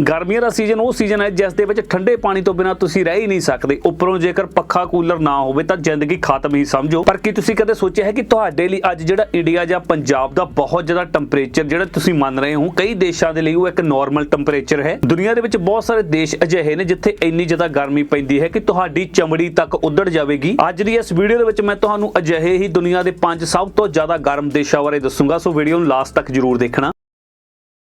ਗਰਮੀਆਂ ਦਾ ਸੀਜ਼ਨ ਉਹ ਸੀਜ਼ਨ ਹੈ ਜਿਸ ਦੇ ਵਿੱਚ ਠੰਡੇ ਪਾਣੀ ਤੋਂ ਬਿਨਾਂ ਤੁਸੀਂ ਰਹਿ ਹੀ ਨਹੀਂ ਸਕਦੇ। ਉੱਪਰੋਂ ਜੇਕਰ ਪੱਖਾ ਕੂਲਰ ਨਾ ਹੋਵੇ ਤਾਂ ਜ਼ਿੰਦਗੀ ਖਤਮ ਹੀ ਸਮਝੋ। ਪਰ ਕੀ ਤੁਸੀਂ ਕਦੇ ਸੋਚਿਆ ਹੈ ਕਿ ਤੁਹਾਡੇ ਲਈ ਅੱਜ ਜਿਹੜਾ ਇੰਡੀਆ ਜਾਂ ਪੰਜਾਬ ਦਾ ਬਹੁਤ ਜ਼ਿਆਦਾ ਟੈਂਪਰੇਚਰ ਜਿਹੜਾ ਤੁਸੀਂ ਮੰਨ ਰਹੇ ਹੋ, ਕਈ ਦੇਸ਼ਾਂ ਦੇ ਲਈ ਉਹ ਇੱਕ ਨਾਰਮਲ ਟੈਂਪਰੇਚਰ ਹੈ। ਦੁਨੀਆ ਦੇ ਵਿੱਚ ਬਹੁਤ ਸਾਰੇ ਦੇਸ਼ ਅਜਿਹੇ ਨੇ ਜਿੱਥੇ ਇੰਨੀ ਜ਼ਿਆਦਾ ਗਰਮੀ ਪੈਂਦੀ ਹੈ ਕਿ ਤੁਹਾਡੀ ਚਮੜੀ ਤੱਕ ਉੱਧੜ ਜਾਵੇਗੀ। ਅੱਜ ਦੀ ਇਸ ਵੀਡੀਓ ਦੇ ਵਿੱਚ ਮੈਂ ਤੁਹਾਨੂੰ ਅਜਿਹੇ ਹੀ ਦੁਨੀਆ ਦੇ ਪੰਜ ਸਭ ਤੋਂ ਜ਼ਿਆਦਾ ਗਰਮ ਦੇਸ਼ਾਂ ਬਾਰੇ ਦੱਸੂੰਗਾ। ਸੋ ਵੀਡੀਓ ਨੂੰ ਲਾਸਟ ਤੱਕ ਜ਼ਰੂਰ ਦੇਖਣਾ।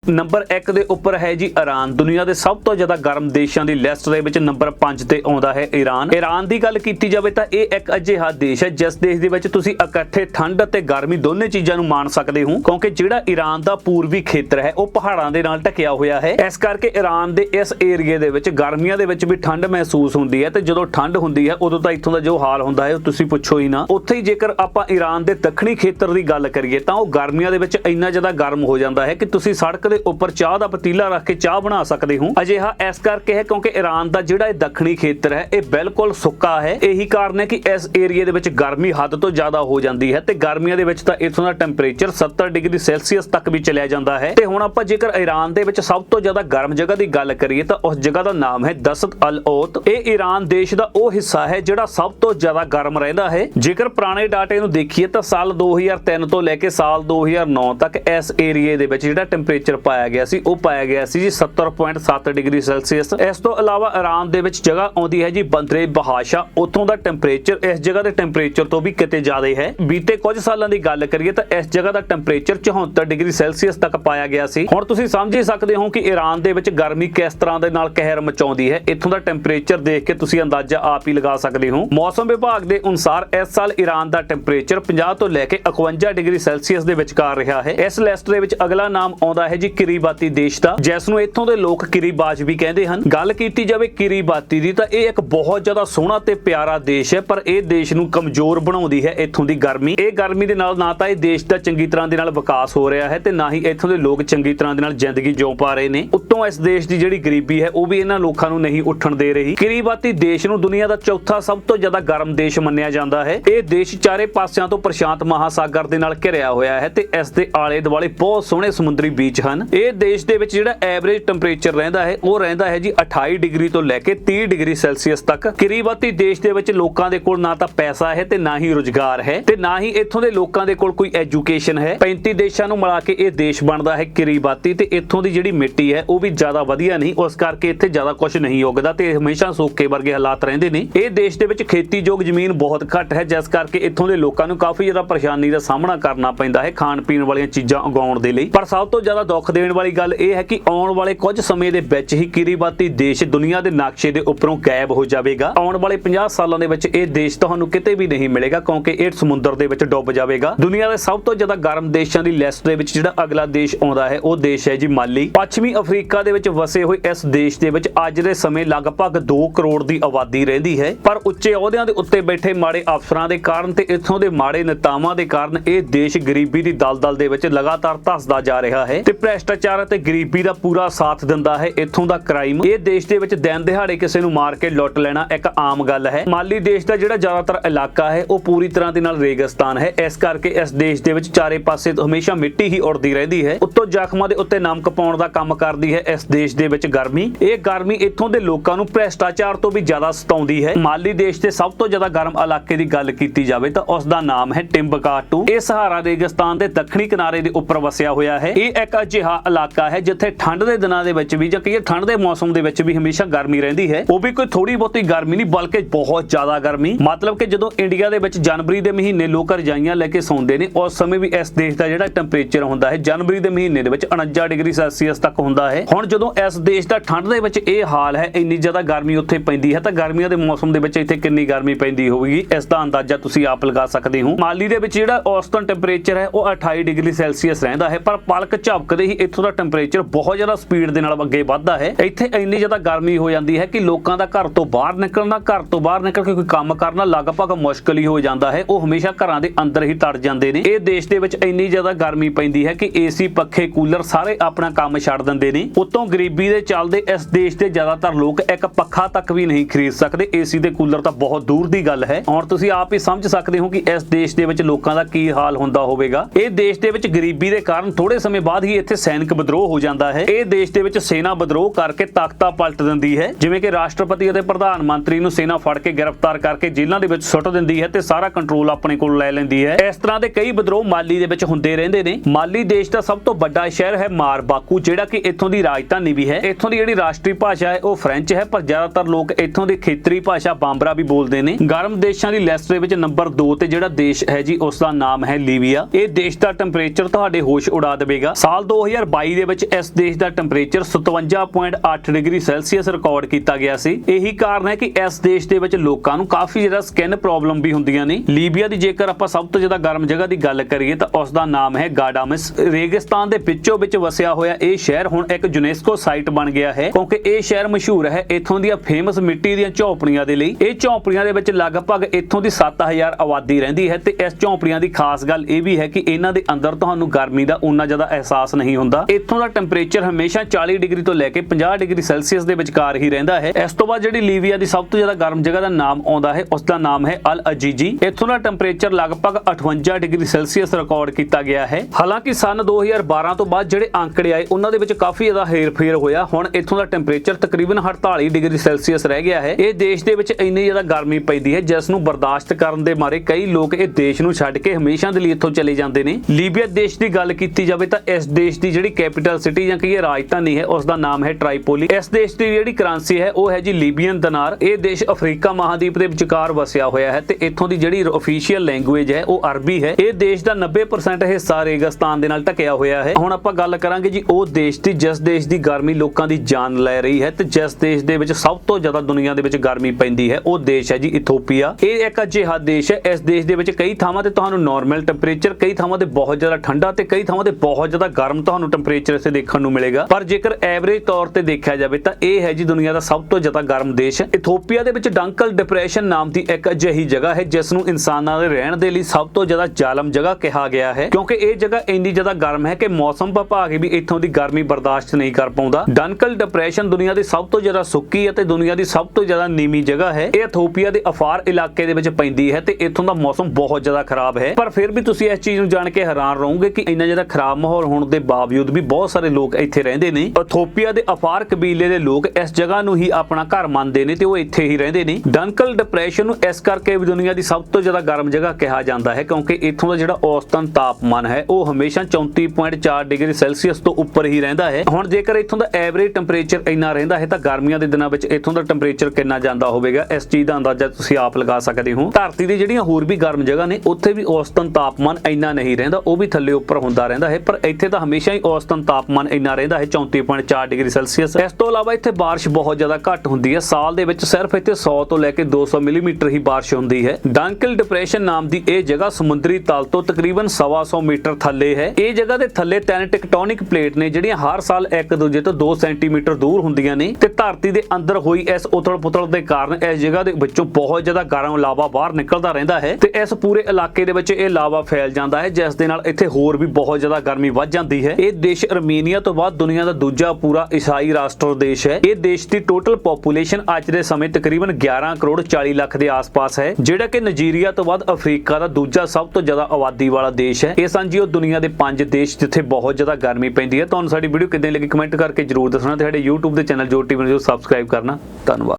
ਨੰਬਰ 1 ਦੇ ਉੱਪਰ ਹੈ ਜੀ ਈਰਾਨ ਦੁਨੀਆ ਦੇ ਸਭ ਤੋਂ ਜ਼ਿਆਦਾ ਗਰਮ ਦੇਸ਼ਾਂ ਦੀ ਲਿਸਟ ਦੇ ਵਿੱਚ ਨੰਬਰ 5 ਤੇ ਆਉਂਦਾ ਹੈ ਈਰਾਨ ਈਰਾਨ ਦੀ ਗੱਲ ਕੀਤੀ ਜਾਵੇ ਤਾਂ ਇਹ ਇੱਕ ਅਜਿਹਾ ਦੇਸ਼ ਹੈ, ਜਿਸ ਦੇਸ਼ ਦੇ ਵਿੱਚ ਤੁਸੀਂ ਇਕੱਠੇ ਠੰਡ ਅਤੇ ਗਰਮੀ ਦੋਨੇ ਚੀਜ਼ਾਂ ਨੂੰ ਮਾਣ ਸਕਦੇ ਹੋ, ਕਿਉਂਕਿ ਜਿਹੜਾ ਈਰਾਨ ਦਾ ਪੂਰਬੀ ਖੇਤਰ ਹੈ, ਉਹ ਪਹਾੜਾਂ ਦੇ ਨਾਲ ਢਕਿਆ ਹੋਇਆ ਹੈ। ਇਸ ਕਰਕੇ ਈਰਾਨ ਦੇ ਇਸ ਏਰੀਏ ਦੇ ਵਿੱਚ ਗਰਮੀਆਂ ਦੇ ਵਿੱਚ ਵੀ ਠੰਡ ਮਹਿਸੂਸ ਹੁੰਦੀ ਹੈ ਤੇ ਜਦੋਂ ਠੰਡ ਹੁੰਦੀ ਹੈ, ਉਦੋਂ ਤਾਂ ਇੱਥੋਂ ਦਾ ਜੋ ਹਾਲ ਹੁੰਦਾ ਹੈ, ਉਹ ਤੁਸੀਂ ਪੁੱਛੋ ਹੀ ਨਾ। ਉੱਥੇ ਹੀ ਜੇਕਰ ਆਪਾਂ ਈਰਾਨ ਦੇ ਦੱਖਣੀ ਖੇਤਰ ਦੀ ਗੱਲ ਕਰੀਏ, ਤਾਂ ਉਹ ਗਰਮੀਆਂ ਦੇ ਵਿੱਚ ਇੰਨਾ ਜ਼ਿਆਦਾ ਗਰਮ ਹੋ ਜਾਂਦਾ ਹੈ ਕਿ ਤੁਸੀਂ ਸੜਕ ਦੇ ਉੱਪਰ ਚਾਹ ਦਾ ਪਤੀਲਾ ਰੱਖ ਕੇ ਚਾਹ ਬਣਾ ਸਕਦੇ ਹੋ। ਅਜਿਹਾ ਇਸ ਕਰਕੇ ਹੈ ਕਿਉਂਕਿ ਈਰਾਨ ਦਾ ਜਿਹੜਾ ਇਹ ਦੱਖਣੀ ਖੇਤਰ ਹੈ, ਇਹ ਬਿਲਕੁਲ ਸੁੱਕਾ ਹੈ। ਇਹੀ ਕਾਰਨ ਹੈ ਕਿ ਇਸ ਏਰੀਏ ਦੇ ਵਿੱਚ ਗਰਮੀ ਹੱਦ ਤੋਂ ਜ਼ਿਆਦਾ ਹੋ ਜਾਂਦੀ ਹੈ ਤੇ ਗਰਮੀਆਂ ਦੇ ਵਿੱਚ ਤਾਂ ਇੱਥੋਂ ਦਾ ਟੈਂਪਰੇਚਰ 70 ਡਿਗਰੀ ਸੈਲਸੀਅਸ ਤੱਕ ਵੀ ਚਲਿਆ ਜਾਂਦਾ ਹੈ। ਤੇ ਹੁਣ ਆਪਾਂ ਜੇਕਰ ਈਰਾਨ ਦੇ ਵਿੱਚ ਸਭ ਤੋਂ ਜ਼ਿਆਦਾ ਗਰਮ ਜਗ੍ਹਾ ਦੀ ਗੱਲ ਕਰੀਏ ਤਾਂ ਉਸ ਜਗ੍ਹਾ ਦਾ ਨਾਮ ਹੈ ਦਸਤ ਅਲ ਔਤ। ਇਹ ਈਰਾਨ ਦੇਸ਼ ਦਾ ਉਹ ਹਿੱਸਾ ਹੈ ਜਿਹੜਾ ਸਭ ਤੋਂ ਜ਼ਿਆਦਾ ਗਰਮ ਰਹਿੰਦਾ ਹੈ। ਜੇਕਰ ਪੁਰਾਣੇ ਡਾਟੇ ਨੂੰ ਦੇਖੀਏ ਤਾਂ ਸਾਲ 2003 ਤੋਂ ਲੈ ਕੇ ਸਾਲ 2009 ਤੱਕ ਇਸ ਏਰੀਏ ਦੇ ਵਿੱਚ ਜਿਹੜਾ ਟੈਂਪਰੇਚਰ ਪਾਇਆ ਗਿਆ ਸੀ, ਉਹ ਪਾਇਆ ਗਿਆ ਸੀ ਜੀ 70.7 ਡਿਗਰੀ ਸੈਲਸੀਅਸ। ਇਸ ਤੋਂ ਇਲਾਵਾ ਈਰਾਨ ਦੇ ਵਿੱਚ ਜਗ੍ਹਾ ਆਉਂਦੀ ਹੈ ਜੀ ਬੰਦਰੇ ਬਹਾਸ਼ਾ, ਉੱਥੋਂ ਦਾ ਟੈਂਪਰੇਚਰ, ਇਸ ਜਗ੍ਹਾ ਦੇ ਟੈਂਪਰੇਚਰ ਤੋਂ ਵੀ ਕਿਤੇ ਜ਼ਿਆਦਾ ਹੈ ਬੀਤੇ ਕੁਝ ਸਾਲਾਂ ਦੀ ਗੱਲ ਕਰੀਏ ਤਾਂ ਇਸ ਜਗ੍ਹਾ ਦਾ ਟੈਂਪਰੇਚਰ 74 ਡਿਗਰੀ ਸੈਲਸੀਅਸ ਤੱਕ ਪਾਇਆ ਗਿਆ ਸੀ। ਹੁਣ ਤੁਸੀਂ ਸਮਝ ਹੀ ਸਕਦੇ ਹੋ ਕਿ ਈਰਾਨ ਦੇ ਵਿੱਚ ਗਰਮੀ ਕਿਸ ਤਰ੍ਹਾਂ ਦੇ ਨਾਲ ਕਹਿਰ ਮਚਾਉਂਦੀ ਹੈ। ਇੱਥੋਂ ਦਾ ਟੈਂਪਰੇਚਰ ਦੇਖ ਕੇ ਤੁਸੀਂ ਅੰਦਾਜ਼ਾ ਆਪ ਹੀ ਲਗਾ ਸਕਦੇ ਹੋ। ਮੌਸਮ ਵਿਭਾਗ ਦੇ ਅਨੁਸਾਰ ਇਸ ਸਾਲ ਈਰਾਨ ਦਾ ਟੈਂਪਰੇਚਰ 50 ਤੋਂ ਲੈ ਕੇ 51 ਡਿਗਰੀ ਸੈਲਸੀਅਸ ਦੇ ਵਿਚਕਾਰ ਰਿਹਾ ਹੈ। ਇਸ ਲਿਸਟ ਦੇ ਵਿੱਚ ਅਗਲਾ ਨਾਮ ਆਉਂਦਾ ਹੈ ਜੀ ਕਿਰੀਬਾਤੀ ਦੇਸ਼ ਦਾ। ਜਿਸ ਨੂੰ ਇੱਥੋਂ ਦੇ ਲੋਕ ਕਿਰੀਬਾਜ ਵੀ ਕਹਿੰਦੇ ਹਨ। ਗੱਲ ਕੀਤੀ ਜਾਵੇ ਕਿਰੀਬਾਤੀ ਦੀ ਤਾਂ ਇਹ ਇੱਕ ਬਹੁਤ ਜ਼ਿਆਦਾ ਸੋਹਣਾ ਤੇ ਪਿਆਰਾ ਦੇਸ਼ ਹੈ, ਪਰ ਇਹ ਦੇਸ਼ ਨੂੰ ਕਮਜ਼ੋਰ ਬਣਾਉਂਦੀ ਹੈ ਇੱਥੋਂ ਦੀ ਗਰਮੀ। ਇਹ ਗਰਮੀ ਦੇ ਨਾਲ ਨਾ ਤਾਂ ਇਹ ਦੇਸ਼ ਦਾ ਚੰਗੀ ਤਰ੍ਹਾਂ ਦੇ ਨਾਲ ਵਿਕਾਸ ਹੋ ਰਿਹਾ ਹੈ ਤੇ ਨਾ ਹੀ ਇੱਥੋਂ ਦੇ ਲੋਕ ਚੰਗੀ ਤਰ੍ਹਾਂ ਦੇ ਨਾਲ ਜ਼ਿੰਦਗੀ ਜਿਉ ਪਾ ਰਹੇ ਨੇ। ਉੱਤੋਂ ਇਸ ਦੇਸ਼ ਦੀ ਜਿਹੜੀ ਗਰੀਬੀ ਹੈ, ਉਹ ਵੀ ਇਹਨਾਂ ਲੋਕਾਂ ਨੂੰ ਨਹੀਂ ਉੱਠਣ ਦੇ ਰਹੀ। ਕਿਰੀਬਾਤੀ ਦੇਸ਼ ਨੂੰ ਦੁਨੀਆ ਦਾ ਚੌਥਾ ਸਭ ਤੋਂ ਜ਼ਿਆਦਾ ਗਰਮ ਦੇਸ਼ ਮੰਨਿਆ ਜਾਂਦਾ ਹੈ। ਇਹ ਦੇਸ਼ ਚਾਰੇ ਪਾਸਿਆਂ ਤੋਂ ਪ੍ਰਸ਼ਾਂਤ ਮਹਾਸਾਗਰ ਦੇ ਨਾਲ ਘਿਰਿਆ ਹੋਇਆ ਹੈ ਤੇ ਇਸ ਦੇ ਆਲੇ ਦੁਆਲੇ ਬਹੁਤ ਸੋਹਣੇ ਸਮੁੰਦਰੀ ਬੀਚ ਹਨ। ਇਹ ਦੇਸ਼ ਦੇ ਵਿੱਚ ਜਿਹੜਾ ਐਵਰੇਜ ਟੈਂਪਰੇਚਰ ਰਹਿੰਦਾ ਹੈ, ਉਹ ਰਹਿੰਦਾ ਹੈ ਜੀ 28 ਡਿਗਰੀ ਤੋਂ ਲੈ ਕੇ 30 ਡਿਗਰੀ ਸੈਲਸੀਅਸ ਤੱਕ। ਕਿਰੀਬਾਤੀ ਦੇਸ਼ ਦੇ ਵਿੱਚ ਲੋਕਾਂ ਦੇ ਕੋਲ ਨਾ ਤਾਂ ਪੈਸਾ ਹੈ ਤੇ ਨਾ ਹੀ ਰੁਜ਼ਗਾਰ ਹੈ ਤੇ ਨਾ ਹੀ ਇੱਥੋਂ ਦੇ ਲੋਕਾਂ ਦੇ ਕੋਲ ਕੋਈ ਐਜੂਕੇਸ਼ਨ ਹੈ। 35 ਦੇਸ਼ਾਂ ਨੂੰ ਮਿਲਾ ਕੇ ਇਹ ਦੇਸ਼ ਬਣਦਾ ਹੈ ਕਿਰੀਬਾਤੀ ਤੇ ਇੱਥੋਂ ਦੀ ਜਿਹੜੀ ਮਿੱਟੀ ਹੈ, ਉਹ ਵੀ ਜ਼ਿਆਦਾ ਵਧੀਆ ਨਹੀਂ। ਉਸ ਕਰਕੇ ਇੱਥੇ ਜ਼ਿਆਦਾ ਕੁਝ ਨਹੀਂ ਉਗਦਾ ਤੇ ਹਮੇਸ਼ਾ ਸੋਕੇ ਵਰਗੇ ਹਾਲਾਤ ਰਹਿੰਦੇ ਨੇ। ਇਹ ਦੇਸ਼ ਦੇ ਵਿੱਚ ਖੇਤੀਯੋਗ ਜ਼ਮੀਨ ਬਹੁਤ ਘੱਟ ਹੈ, ਜਿਸ ਕਰਕੇ ਇੱਥੋਂ ਦੇ ਲੋਕਾਂ ਨੂੰ ਕਾਫੀ ਜ਼ਿਆਦਾ ਪਰੇਸ਼ਾਨੀ ਦਾ ਸਾਹਮਣਾ ਕਰਨਾ ਪੈਂਦਾ ਹੈ ਖਾਣ ਪੀਣ ਵਾਲੀਆਂ ਚੀਜ਼ਾਂ ਉਗਾਉਣ ਦੇ ਲਈ। ਪਰ ਸਭ ਤੋਂ ਜ਼ਿਆਦਾ ਦੁੱਖ ਦੇਣ ਵਾਲੀ ਗੱਲ ਇਹ ਹੈ ਕਿ ਆਉਣ ਵਾਲੇ ਕੁਝ ਸਮੇਂ ਦੇ ਵਿੱਚ ਹੀ ਕਿਰੀਬਾਤੀ ਦੇਸ਼ ਦੁਨੀਆ ਦੇ ਨਕਸ਼ੇ ਦੇ ਉੱਪਰੋਂ ਗਾਇਬ ਹੋ ਜਾਵੇਗਾ। ਆਉਣ ਵਾਲੇ 50 ਸਾਲਾਂ ਦੇ ਵਿੱਚ ਇਹ ਦੇਸ਼ ਤੁਹਾਨੂੰ ਕਿਤੇ ਵੀ ਨਹੀਂ ਮਿਲੇਗਾ, ਕਿਉਂਕਿ ਇਹ ਸਮੁੰਦਰ ਦੇ ਵਿੱਚ ਡੁੱਬ ਜਾਵੇਗਾ। ਦੁਨੀਆ ਦੇ ਸਭ ਤੋਂ ਜ਼ਿਆਦਾ ਗਰਮ ਦੇਸ਼ਾਂ ਦੀ ਲਿਸਟ ਦੇ ਵਿੱਚ ਜਿਹੜਾ ਅਗਲਾ ਦੇਸ਼ ਆਉਂਦਾ ਹੈ, ਉਹ ਦੇਸ਼ ਹੈ ਜੀ ਮਾਲੀ। ਪੱਛਮੀ ਅਫਰੀਕਾ ਦੇ ਵਿੱਚ ਵਸੇ ਹੋਏ ਇਸ ਦੇਸ਼ ਦੇ ਵਿੱਚ ਅੱਜ ਦੇ ਸਮੇਂ ਲਗਭਗ 2 ਕਰੋੜ ਦੀ ਆਬਾਦੀ ਰਹਿੰਦੀ ਹੈ। ਪਰ ਉੱਚੇ ਅਹੁਦਿਆਂ ਦੇ ਉੱਤੇ ਬੈਠੇ ਮਾੜੇ ਅਫਸਰਾਂ ਦੇ ਕਾਰਨ ਤੇ ਇੱਥੋਂ ਦੇ ਮਾੜੇ ਨੇਤਾਵਾਂ ਦੇ ਕਾਰਨ ਇਹ ਦੇਸ਼ ਗਰੀਬੀ ਦੀ ਦਲਦਲ ਦੇ ਵਿੱਚ ਲਗਾਤਾਰ ਧੱਸਦਾ ਜਾ ਰਿਹਾ ਹੈ। ਤੇ ਭ੍ਰਿਸ਼ਟਾਚਾਰ ਅਤੇ ਗਰੀਬੀ ਦਾ ਪੂਰਾ ਸਾਥ ਦਿੰਦਾ ਹੈ। ਇੱਥੋਂ ਦਾ ਕ੍ਰਾਈਮ। ਇਹ ਦੇਸ਼ ਦੇ ਵਿੱਚ ਦਿਨ ਦਿਹਾੜੇ ਕਿਸੇ ਨੂੰ ਮਾਰ ਕੇ ਲੁੱਟ ਲੈਣਾ ਇੱਕ ਆਮ ਗੱਲ ਹੈ। ਮਾਲੀ ਦੇਸ਼ ਦਾ ਜਿਹੜਾ ਜ਼ਿਆਦਾਤਰ ਇਲਾਕਾ ਹੈ, ਉਹ ਪੂਰੀ ਤਰ੍ਹਾਂ ਦੇ ਨਾਲ ਰੇਗਿਸਤਾਨ ਹੈ। ਇਸ ਕਰਕੇ ਇਸ ਦੇਸ਼ ਦੇ ਵਿੱਚ ਚਾਰੇ ਪਾਸੇ ਹਮੇਸ਼ਾ ਮਿੱਟੀ ਹੀ ਉੜਦੀ ਰਹਿੰਦੀ ਹੈ। ਉੱਤੋਂ ਜ਼ਖਮਾਂ ਦੇ ਉੱਤੇ ਨਮਕ ਪਾਉਣ ਦਾ ਕੰਮ ਕਰਦੀ ਹੈ ਇਸ ਦੇਸ਼ ਦੇ ਵਿੱਚ ਗਰਮੀ। ਇਹ ਗਰਮੀ ਇੱਥੋਂ ਦੇ ਲੋਕਾਂ ਨੂੰ ਭ੍ਰਿਸ਼ਟਾਚਾਰ ਤੋਂ ਵੀ ਜ਼ਿਆਦਾ ਸਤਾਉਂਦੀ ਹੈ। ਮਾਲੀ ਦੇਸ਼ ਦੇ ਸਭ ਤੋਂ ਜ਼ਿਆਦਾ ਗਰਮ ਇਲਾਕੇ ਦੀ ਗੱਲ ਕੀਤੀ ਜਾਵੇ ਤਾਂ ਉਸ ਦਾ ਨਾਮ ਹੈ ਟਿੰਬਕਾਟੂ। ਇਹ ਸਹਾਰਾ ਰੇਗਿਸਤਾਨ ਦੇ ਦੱਖਣੀ ਕਿਨਾਰੇ ਦੇ ਉੱਪਰ ਵਸਿਆ ਹੋਇਆ ਹੈ। ਇਹ ਇੱਕ ਅਜਿਹਾ ਇਲਾਕਾ ਹੈ, ਜਿੱਥੇ ਠੰਡ ਦੇ ਦਿਨਾਂ ਦੇ ਵਿੱਚ ਵੀ ਜਾਂ ਕਹੀਏ ਠੰਡ ਦੇ ਮੌਸਮ ਦੇ ਵਿੱਚ ਵੀ ਹਮੇਸ਼ਾ ਗਰਮੀ ਰਹਿੰਦੀ ਹੈ। ਉਹ ਵੀ ਕੋਈ ਥੋੜੀ ਬਹੁਤੀ ਗਰਮੀ ਨਹੀਂ, ਬਲਕਿ ਬਹੁਤ ਜ਼ਿਆਦਾ ਗਰਮੀ। ਮਤਲਬ ਕਿ ਜਦੋਂ ਇੰਡੀਆ ਦੇ ਵਿੱਚ ਜਨਵਰੀ ਦੇ ਮਹੀਨੇ ਲੋਕ ਰਜਾਈਆਂ ਲੈ ਕੇ ਸੌਂਦੇ ਨੇ, ਉਸ ਸਮੇਂ ਵੀ ਇਸ ਦੇਸ਼ ਦਾ ਜਿਹੜਾ ਟੈਂਪਰੇਚਰ ਹੁੰਦਾ ਹੈ, ਜਨਵਰੀ ਦੇ ਮਹੀਨੇ ਦੇ ਵਿੱਚ 49 ਡਿਗਰੀ ਸੈਲਸੀਅਸ ਤੱਕ ਹੁੰਦਾ ਹੈ। ਹੁਣ ਜਦੋਂ ਇਸ ਦੇਸ਼ ਦਾ ਠੰਡ ਦੇ ਵਿੱਚ ਇਹ ਹਾਲ ਹੈ, ਇੰਨੀ ਜ਼ਿਆਦਾ ਗਰਮੀ ਉੱਥੇ ਪੈਂਦੀ ਹੈ, ਤਾਂ ਗਰਮੀਆਂ ਦੇ ਮੌਸਮ ਦੇ ਵਿੱਚ ਇੱਥੇ ਕਿੰਨੀ ਗਰਮੀ ਪੈਂਦੀ ਹੋਵੇਗੀ, ਇਸ ਦਾ ਅੰਦਾਜ਼ਾ ਤੁਸੀਂ ਆਪ ਲਗਾ ਸਕਦੇ ਹੋ। ਮਾਲੀ ਦੇ ਵਿੱਚ ਜਿਹੜਾ ਔਸਤਨ ਟੈਂਪਰੇਚਰ ਹੈ, ਉਹ 28 ਡਿਗਰੀ ਸੈਲਸੀਅਸ ਰਹਿੰਦਾ ਹੈ, ਪਰ ਪਲਕ ਝਪਕਦੇ ਹੀ ਇੱਥੋਂ ਦਾ ਟੈਂਪਰੇਚਰ ਬਹੁਤ ਜ਼ਿਆਦਾ ਸਪੀਡ ਦੇ ਨਾਲ ਅੱਗੇ ਵੱਧਦਾ ਹੈ। ਇੱਥੇ ਇੰਨੀ ਜ਼ਿਆਦਾ ਗਰਮੀ ਹੋ ਜਾਂਦੀ ਹੈ ਕਿ ਲੋਕਾਂ ਦਾ ਘਰ ਤੋਂ ਬਾਹਰ ਨਿਕਲਣਾ, ਘਰ ਤੋਂ ਬਾਹਰ ਨਿਕਲ ਕੇ ਕੋਈ ਕੰਮ ਕਰਨਾ ਲਗਭਗ ਮੁਸ਼ਕਲ ਹੀ ਹੋ ਜਾਂਦਾ ਹੈ। ਉਹ ਹਮੇਸ਼ਾ ਘਰਾਂ ਦੇ ਅੰਦਰ ਹੀ ਤੜ ਜਾਂਦੇ ਨੇ। ਇਹ ਦੇਸ਼ ਦੇ ਵਿੱਚ ਇੰਨੀ ਜ਼ਿਆਦਾ ਗਰਮੀ ਪੈਂਦੀ ਹੈ ਕਿ ਏਸੀ ਪੱਖੇ, ਕੂਲਰ ਸਾਰੇ ਆਪਣਾ ਕੰਮ ਛੱਡ ਦਿੰਦੇ ਨੇ। ਉਤੋਂ ਗਰੀਬੀ ਦੇ ਚੱਲਦੇ ਇਸ ਦੇਸ਼ ਦੇ ਜ਼ਿਆਦਾਤਰ ਲੋਕ ਇੱਕ ਪੱਖਾ ਤੱਕ ਵੀ ਨਹੀਂ ਖਰੀਦ ਸਕਦੇ। ਏਸੀ ਦੇ ਕੂਲਰ ਤਾਂ ਬਹੁਤ ਦੂਰ ਦੀ ਗੱਲ ਹੈ। ਔਰ ਤੁਸੀਂ ਆਪ ਹੀ ਸਮਝ ਸਕਦੇ ਹੋ ਕਿ ਇਸ ਦੇਸ਼ ਦੇ ਵਿੱਚ ਲੋਕਾਂ ਦਾ ਕੀ ਹਾਲ ਹੁੰਦਾ ਹੋਵੇਗਾ। ਇਹ ਦੇਸ਼ ਦੇ ਵਿੱਚ ਗਰੀਬੀ ਦੇ ਕਾਰਨ ਥੋੜੇ ਸਮੇਂ ਬਾਅਦ ਹੀ ਇੱਥੇ ਸੈਨਿਕ ਵਿਦਰੋਹ ਹੋ ਜਾਂਦਾ ਹੈ। ਇਹ ਦੇਸ਼ ਦੇ ਵਿੱਚ ਸੈਨਾ ਵਿਦਰੋਹ ਕਰਕੇ ਤਾਕਤਾਂ ਪਲਟ ਦਿੰਦੀ ਹੈ। ਜਿਵੇਂ ਕਿ ਰਾਸ਼ਟਰਪਤੀ ਅਤੇ ਪ੍ਰਧਾਨ ਮੰਤਰੀ ਨੂੰ ਸੈਨਾ ਫੜ ਕੇ ਗ੍ਰਿਫਤਾਰ ਕਰਕੇ ਜੇਲ੍ਹਾਂ ਦੇ ਵਿੱਚ ਸੁੱਟ ਦਿੰਦੀ ਹੈ ਤੇ ਸਾਰਾ ਕੰਟਰੋਲ ਆਪਣੇ ਕੋਲ ਲੈ ਲੈਂਦੀ ਹੈ। ਇਸ ਤਰ੍ਹਾਂ ਦੇ ਕਈ ਵਿਦਰੋਹ ਮਾਲੀ ਦੇ ਵਿੱਚ ਹੁੰਦੇ ਰਹਿੰਦੇ ਨੇ। ਮਾਲੀ ਦੇਸ਼ ਦਾ ਸਭ ਤੋਂ ਵੱਡਾ ਸ਼ਹਿਰ ਹੈ ਮਾਰਬਾਕੂ, ਜਿਹੜਾ ਕਿ ਇੱਥੋਂ ਦੀ ਰਾਜਧਾਨੀ ਵੀ ਹੈ। ਇੱਥੋਂ ਦੀ ਜਿਹੜੀ ਰਾਸ਼ਟਰੀ ਭਾਸ਼ਾ ਹੈ, ਉਹ ਫ੍ਰੈਂਚ ਹੈ, ਪਰ ਜ਼ਿਆਦਾਤਰ ਲੋਕ ਇੱਥੋਂ ਦੀ ਖੇਤਰੀ ਭਾਸ਼ਾ ਬਾਂਬਰਾ ਵੀ ਬੋਲਦੇ ਨੇ। ਗਰਮ ਦੇਸ਼ਾਂ ਦੀ ਲਿਸਟ ਦੇ ਵਿੱਚ ਨੰਬਰ 2 ਤੇ ਜਿਹੜਾ ਦੇਸ਼ ਹੈ ਜੀ, ਉਸ ਦਾ ਨਾਮ ਹੈ ਲੀਬੀਆ। ਇਹ ਦੇਸ਼ ਦਾ ਟੈਂਪਰੇਚਰ ਤੁਹਾਡੇ ਹੋਸ਼ ਉਡਾ ਦੇਵੇਗਾ। ਸਾਲ 2022 ਦੇ ਵਿੱਚ ਇਸ ਦੇਸ਼ ਦਾ ਟੈਂਪਰੇਚਰ 57.8 ਡਿਗਰੀ ਸੈਲਸੀਅਸ ਰਿਕਾਰਡ ਕੀਤਾ ਗਿਆ ਸੀ। ਇਹੀ ਕਾਰਨ ਹੈ ਕਿ ਇਸ ਦੇਸ਼ ਦੇ ਵਿੱਚ ਲੋਕਾਂ ਨੂੰ ਕਾਫੀ ਜ਼ਿਆਦਾ ਸਕਿਨ ਪ੍ਰੋਬਲਮ ਵੀ ਹੁੰਦੀਆਂ ਨੇ। ਲੀਬੀਆ ਦੀ ਜੇਕਰ ਆਪਾਂ ਸਭ ਤੋਂ ਜ਼ਿਆਦਾ ਗਰਮ ਜਗ੍ਹਾ ਦੀ ਗੱਲ ਕਰੀਏ ਤਾਂ ਉਸ ਦਾ ਨਾਮ ਹੈ ਗਾਡਾਮਿਸ। ਰੇਗਿਸਤਾਨ ਦੇ ਵਿੱਚੋਂ ਵਿੱਚ ਵਸਿਆ ਹੋਇਆ ਇਹ ਸ਼ਹਿਰ ਹੁਣ ਇੱਕ ਯੂਨੈਸਕੋ ਸਾਈਟ ਬਣ ਗਿਆ ਹੈ, ਕਿਉਂਕਿ ਇਹ ਸ਼ਹਿਰ ਮਸ਼ਹੂਰ ਹੈ ਇੱਥੋਂ ਦੀਆਂ ਫੇਮਸ ਮਿੱਟੀ ਦੀਆਂ ਝੌਂਪੜੀਆਂ ਦੇ ਲਈ। ਇਹ ਝੌਂਪੜੀਆਂ ਦੇ ਵਿੱਚ ਲਗਭਗ ਇੱਥੋਂ ਦੀ 7000 ਆਬਾਦੀ ਰਹਿੰਦੀ ਹੈ ਤੇ ਇਸ ਝੌਂਪੜੀਆਂ ਦੀ ਖਾਸ ਗੱਲ ਇਹ ਵੀ ਹੈ ਕਿ ਇਹਨਾਂ ਦੇ ਅੰਦਰ ਤੁਹਾਨੂੰ ਗਰਮੀ ਦਾ ਉਨਾ ਜ਼ਿਆਦਾ ਅਹਿਸਾਸ ਨਹੀਂ ਹੁੰਦਾ। ਇੱਥੋਂ ਦਾ ਟੈਂਪਰੇਚਰ ਹਮੇਸ਼ਾ 40 ਡਿਗਰੀ ਤੋਂ ਲੈ ਕੇ 50 ਡਿਗਰੀ ਸੈਲਸੀਅਸ ਦੇ ਵਿਚਕਾਰ ਹੀ ਰਹਿੰਦਾ ਹੈ। ਇਸ ਤੋਂ ਬਾਅਦ ਜਿਹੜੀ ਲੀਬੀਆ ਦੀ ਸਭ ਤੋਂ ਜ਼ਿਆਦਾ ਗਰਮ ਜਗ੍ਹਾ ਦਾ ਨਾਮ ਆਉਂਦਾ ਹੈ, ਉਸ ਦਾ ਨਾਮ ਹੈ ਅਲ ਅਜੀਜੀ। ਇੱਥੋਂ ਦਾ ਟੈਂਪਰੇਚਰ ਲਗਭਗ 58 ਡਿਗਰੀ ਸੈਲਸੀਅਸ ਰਿਕਾਰਡ ਕੀਤਾ ਗਿਆ ਹੈ। ਹਾਲਾਂਕਿ ਸਨ 2012 ਤੋਂ ਬਾਅਦ ਜਿਹੜੇ ਅੰਕੜੇ ਆਏ, ਉਹਨਾਂ ਦੇ ਵਿੱਚ ਕਾਫੀ ਜ਼ਿਆਦਾ ਹੇਰ ਫੇਰ ਹੋਇਆ। ਹੁਣ ਇੱਥੋਂ ਦਾ ਟੈਂਪਰੇਚਰ ਤਕਰੀਬਨ 48 ਡਿਗਰੀ ਸੈਲਸੀਅਸ ਰਹਿ ਗਿਆ ਹੈ। ਇਹ ਦੇਸ਼ ਦੇ ਵਿੱਚ ਇੰਨੀ ਜ਼ਿਆਦਾ ਗਰਮੀ ਪੈਂਦੀ ਹੈ, ਜਿਸ ਨੂੰ ਬਰਦਾਸ਼ਤ ਕਰਨ ਦੇ ਮਾਰੇ ਕਈ ਲੋਕ ਇਹ ਦੇਸ਼ ਨੂੰ ਛੱਡ ਕੇ ਹਮੇਸ਼ਾ ਦੇ ਲਈ ਇੱਥੋਂ ਚਲੇ ਜਾਂਦੇ ਨੇ। ਲੀਬੀਆ ਦੇਸ਼ ਦੀ ਗੱਲ ਕੀਤੀ ਜਾਵੇ ਤਾਂ ਇਸ ਦੇਸ਼ ਦੀ ਜਿਹੜੀ ਕੈਪੀਟਲ ਸਿਟੀ ਜਾਂ ਕਹੀਏ ਰਾਜਧਾਨੀ ਹੈ, ਉਸ ਦਾ ਨਾਮ ਹੈ ਟ੍ਰਾਈਪੋਲੀ। ਇਸ ਦੇਸ਼ ਦੀ ਜਿਹੜੀ ਕਰੰਸੀ ਹੈ, ਉਹ ਹੈ ਜੀ ਲੀਬੀਅਨ ਦਿਨਾਰ ਇਹ ਦੇਸ਼ ਅਫਰੀਕਾ ਮਹਾਦੀਪ ਦੇ ਵਿਚਕਾਰ ਵਸਿਆ ਹੋਇਆ ਹੈ ਤੇ ਇੱਥੋਂ ਦੀ ਜਿਹੜੀ ਅਫੀਸ਼ੀਅਲ ਲੈਂਗੁਏਜ ਹੈ, ਉਹ ਅਰਬੀ ਹੈ। ਇਹ ਦੇਸ਼ ਦਾ 90% ਹਿੱਸਾ ਰੇਗਿਸਤਾਨ ਦੇ ਨਾਲ ਢਕਿਆ ਹੋਇਆ ਹੈ। ਹੁਣ ਆਪਾਂ ਗੱਲ ਕਰਾਂਗੇ ਜੀ ਉਹ ਦੇਸ਼ ਦੀ, ਜਿਸ ਦੇਸ਼ ਦੀ ਗਰਮੀ ਲੋਕਾਂ ਦੀ ਜਾਨ ਲੈ ਰਹੀ ਹੈ ਤੇ ਜਿਸ ਦੇਸ਼ ਦੇ ਵਿੱਚ ਸਭ ਤੋਂ ਜ਼ਿਆਦਾ ਦੁਨੀਆ ਦੇ ਵਿੱਚ ਗਰਮੀ ਪੈਂਦੀ ਹੈ, ਉਹ ਦੇਸ਼ ਹੈ ਜੀ ਇਥੋਪੀਆ। ਇਹ ਇੱਕ ਅਜਿਹਾ ਦੇਸ਼ ਹੈ, ਇਸ ਦੇਸ਼ ਦੇ ਵਿੱਚ ਕਈ ਥਾਵਾਂ ਤੇ ਤੁਹਾਨੂੰ ਨਾਰਮਲ ਟੈਂਪਰੇਚਰ ਕਈ ਥਾਵਾਂ ਤੇ ਬਹੁਤ ਜ਼ਿਆਦਾ ਠੰਡਾ ਤੇ ਕਈ ਥਾਵਾਂ ਤੇ ਬਹੁਤ ਜ਼ਿਆਦਾ ਗਰਮ ਤੁਹਾਨੂੰ ਟੈਂਪਰੇਚਰ ਇੱਥੇ ਦੇਖਣ ਨੂੰ ਮਿਲੇਗਾ। ਪਰ ਜੇਕਰ ਐਵਰੇਜ ਤੌਰ ਤੇ ਦੇਖਿਆ ਜਾਵੇ ਤਾਂ ਇਹ ਹੈ ਜੀ ਦੁਨੀਆ ਦਾ ਸਭ ਤੋਂ ਜ਼ਿਆਦਾ ਗਰਮ ਦੇਸ਼। ਇਥੋਪੀਆ ਦੇ ਵਿੱਚ ਡੰਕਲ ਡਿਪਰੈਸ਼ਨ ਨਾਮ ਦੀ ਇੱਕ ਅਜਿਹੀ ਜਗ੍ਹਾ ਹੈ ਜਿਸ ਨੂੰ ਇਨਸਾਨਾਂ ਦੇ ਰਹਿਣ ਦੇ ਲਈ ਸਭ ਤੋਂ ਜ਼ਿਆਦਾ ਜ਼ਾਲਮ ਜਗ੍ਹਾ ਕਿਹਾ ਗਿਆ ਹੈ। ਕਿਉਂਕਿ ਇਹ ਜਗ੍ਹਾ ਇੰਨੀ ਜ਼ਿਆਦਾ ਗਰਮ ਹੈ ਕਿ ਮੌਸਮ ਵਿਭਾਗ ਵੀ ਇੱਥੋਂ ਦੀ ਗਰਮੀ ਬਰਦਾਸ਼ਤ ਨਹੀਂ ਕਰ ਪਾਉਂਦਾ। ਡੰਕਲ ਡਿਪਰੈਸ਼ਨ ਦੁਨੀਆ ਦੀ ਸਭ ਤੋਂ ਜ਼ਿਆਦਾ ਸੁੱਕੀ ਅਤੇ ਦੁਨੀਆ ਦੀ ਸਭ ਤੋਂ ਜ਼ਿਆਦਾ ਨੀਵੀਂ ਜਗ੍ਹਾ ਹੈ। ਇਹ ਇਥੋਪੀਆ ਦੇ ਅਫਾਰ ਇਲਾਕੇ ਦੇ ਵਿੱਚ ਪੈਂਦੀ ਹੈ ਤੇ ਇੱਥੋਂ ਦਾ ਮੌਸਮ ਬਹੁਤ ਜ਼ਿਆਦਾ ਖਰਾਬ ਹੈ। ਪਰ ਫਿਰ ਵੀ ਤੁਸੀਂ ਇਸ ਚੀਜ਼ ਨੂੰ ਜਾਣ ਕੇ ਹੈਰਾਨ ਰਹੋਗੇ ਕਿ ਇੰਨਾ ਜ਼ਿਆਦਾ ਖਰਾਬ ਮਾਹੌਲ ਹੋਣ ਦੇ ਬਾਵਜੂਦ ਬਾਵਜੂਦ ਵੀ ਬਹੁਤ ਸਾਰੇ ਲੋਕ ਇੱਥੇ ਰਹਿੰਦੇ ਨੇ। ਇਥੋਪੀਆ ਦੇ ਅਫਾਰ ਕਬੀਲੇ ਦੇ ਲੋਕ ਇਸ ਜਗ੍ਹਾ ਨੂੰ ਹੀ ਆਪਣਾ ਘਰ ਮੰਨਦੇ ਨੇ ਤੇ ਉਹ ਇੱਥੇ ਹੀ ਰਹਿੰਦੇ ਨੇ। ਡੰਕਲ ਡਿਪਰੈਸ਼ਨ ਨੂੰ ਇਸ ਕਰਕੇ ਵੀ ਦੁਨੀਆ ਦੀ ਸਭ ਤੋਂ ਜ਼ਿਆਦਾ ਗਰਮ ਜਗ੍ਹਾ ਕਿਹਾ ਜਾਂਦਾ ਹੈ ਕਿਉਂਕਿ ਇੱਥੋਂ ਦਾ ਜਿਹੜਾ ਔਸਤਨ ਤਾਪਮਾਨ ਹੈ, ਉਹ ਹਮੇਸ਼ਾ 34.4 ਡਿਗਰੀ ਸੈਲਸੀਅਸ ਤੋਂ ਉੱਪਰ ਹੀ ਰਹਿੰਦਾ ਹੈ। ਹੁਣ ਜੇਕਰ ਇੱਥੋਂ ਦਾ ਐਵਰੇਜ ਟੈਂਪਰੇਚਰ ਇੰਨਾ ਰਹਿੰਦਾ ਹੈ ਤਾਂ ਗਰਮੀਆਂ ਦੇ ਦਿਨਾਂ ਵਿੱਚ ਇੱਥੋਂ ਦਾ ਟੈਂਪਰੇਚਰ ਕਿੰਨਾ ਜਾਂਦਾ ਹੋਵੇਗਾ? ਇਸ ਚੀਜ਼ ਦਾ ਅੰਦਾਜ਼ਾ ਤੁਸੀਂ ਆਪ ਲਗਾ ਸਕਦੇ ਹੋ। ਧਰਤੀ ਦੀ ਜਿਹੜੀਆਂ ਹੋਰ ਵੀ ਗਰਮ ਜਗ੍ਹਾ ਨੇ, ਉੱਥੇ ਵੀ ਔਸਤਨ ਤਾਪਮਾਨ ਇੰਨਾ ਨਹੀਂ ਰਹਿੰਦਾ, ਉਹ ਵੀ ਥੱਲੇ ਉੱਪਰ ਹੁੰਦਾ ਰਹਿੰਦਾ ਹੈ। ਪਰ ਇੱਥੇ ਤਾਂ ਹਮੇਸ਼ਾ ਹੀ ਔਸਤਨ ਤਾਪਮਾਨ ਇੰਨਾ ਰਹਿੰਦਾ ਹੈ 34.4 ਡਿਗਰੀ ਸੈਲਸੀਅਸ। ਇਸ ਤੋਂ ਇਲਾਵਾ ਇੱਥੇ ਬਾਰਿਸ਼ ਬਹੁਤ ਜ਼ਿਆਦਾ ਘੱਟ ਹੁੰਦੀ ਹੈ। ਸਾਲ ਦੇ ਵਿੱਚ ਸਿਰਫ ਇੱਥੇ 100 ਤੋਂ ਲੈ ਕੇ 200 ਮਿਲੀਮੀਟਰ ਹੀ ਬਾਰਿਸ਼ ਹੁੰਦੀ ਹੈ। ਡੰਕਲ ਡਿਪਰੈਸ਼ਨ ਨਾਮ ਦੀ ਇਹ ਜਗ੍ਹਾ ਸਮੁੰਦਰੀ ਤਲ ਤੋਂ ਤਕਰੀਬਨ 125 ਮੀਟਰ ਥੱਲੇ ਹੈ। ਇਹ ਜਗ੍ਹਾ ਦੇ ਥੱਲੇ ਤਿੰਨ ਟੈਕਟੋਨਿਕ ਪਲੇਟ ਨੇ, ਜਿਹੜੀਆਂ ਹਰ ਸਾਲ ਇੱਕ ਦੂਜੇ ਤੋਂ 2 ਸੈਂਟੀਮੀਟਰ ਦੂਰ ਹੁੰਦੀਆਂ ਨੇ ਤੇ ਧਰਤੀ ਦੇ ਅੰਦਰ ਹੋਈ ਇਸ ਉਥਲ-ਪੁਥਲ ਦੇ ਕਾਰਨ ਇਸ ਜਗ੍ਹਾ ਦੇ ਵਿੱਚੋਂ ਬਹੁਤ ਜ਼ਿਆਦਾ ਗਰਮ ਲਾਵਾ ਬਾਹਰ ਨਿਕਲਦਾ ਰਹਿੰਦਾ ਹੈ ਤੇ ਇਸ ਪੂਰੇ ਇਲਾਕੇ ਦੇ ਵਿੱਚ ਇਹ ਲਾਵਾ ਫੈਲ ਜਾਂਦਾ ਹੈ, ਜਿਸ ਦੇ ਨਾਲ ਇੱਥੇ ਹੋਰ ਵੀ ਬਹੁਤ ਜ਼ਿਆਦਾ ਗਰਮੀ ਵੱਧ ਜਾਂਦੀ ਹੈ। ਇਹ ਦੇਸ਼ ਅਰਮੀਨੀਆ ਤੋਂ ਬਾਅਦ ਦੁਨੀਆ ਦਾ ਦੂਜਾ ਪੂਰਾ ਈਸਾਈ ਰਾਸ਼ਟਰ ਦੇਸ਼ ਹੈ। ਇਹ ਦੇਸ਼ ਦੀ ਟੋਟਲ ਪੋਪੂਲੇਸ਼ਨ ਅੱਜ ਦੇ ਸਮੇਂ ਤਕਰੀਬਨ 11 ਕਰੋੜ 40 ਲੱਖ ਦੇ ਆਸ-ਪਾਸ ਹੈ, ਜਿਹੜਾ ਕਿ ਨਾਈਜੀਰੀਆ ਤੋਂ ਬਾਅਦ ਅਫਰੀਕਾ ਦਾ ਦੂਜਾ ਸਭ ਤੋਂ ਜ਼ਿਆਦਾ ਆਬਾਦੀ ਵਾਲਾ ਦੇਸ਼ ਹੈ। ਇਹ ਸਾਂਝੀ ਉਹ ਦੁਨੀਆ ਦੇ ਪੰਜ ਦੇਸ਼ ਜਿੱਥੇ ਬਹੁਤ ਜ਼ਿਆਦਾ ਗਰਮੀ ਪੈਂਦੀ ਹੈ। ਤੁਹਾਨੂੰ ਸਾਡੀ ਵੀਡੀਓ ਕਿੱਦਾਂ ਲੱਗੀ ਕਮੈਂਟ ਕਰਕੇ ਜਰੂਰ ਦੱਸਣਾ ਤੇ ਸਾਡੇ YouTube ਦੇ ਚੈਨਲ ਜੋ ਟੀਵੀ ਨੂੰ ਸਬਸਕ੍ਰਾਈਬ ਕਰਨਾ। ਧੰਨਵਾਦ।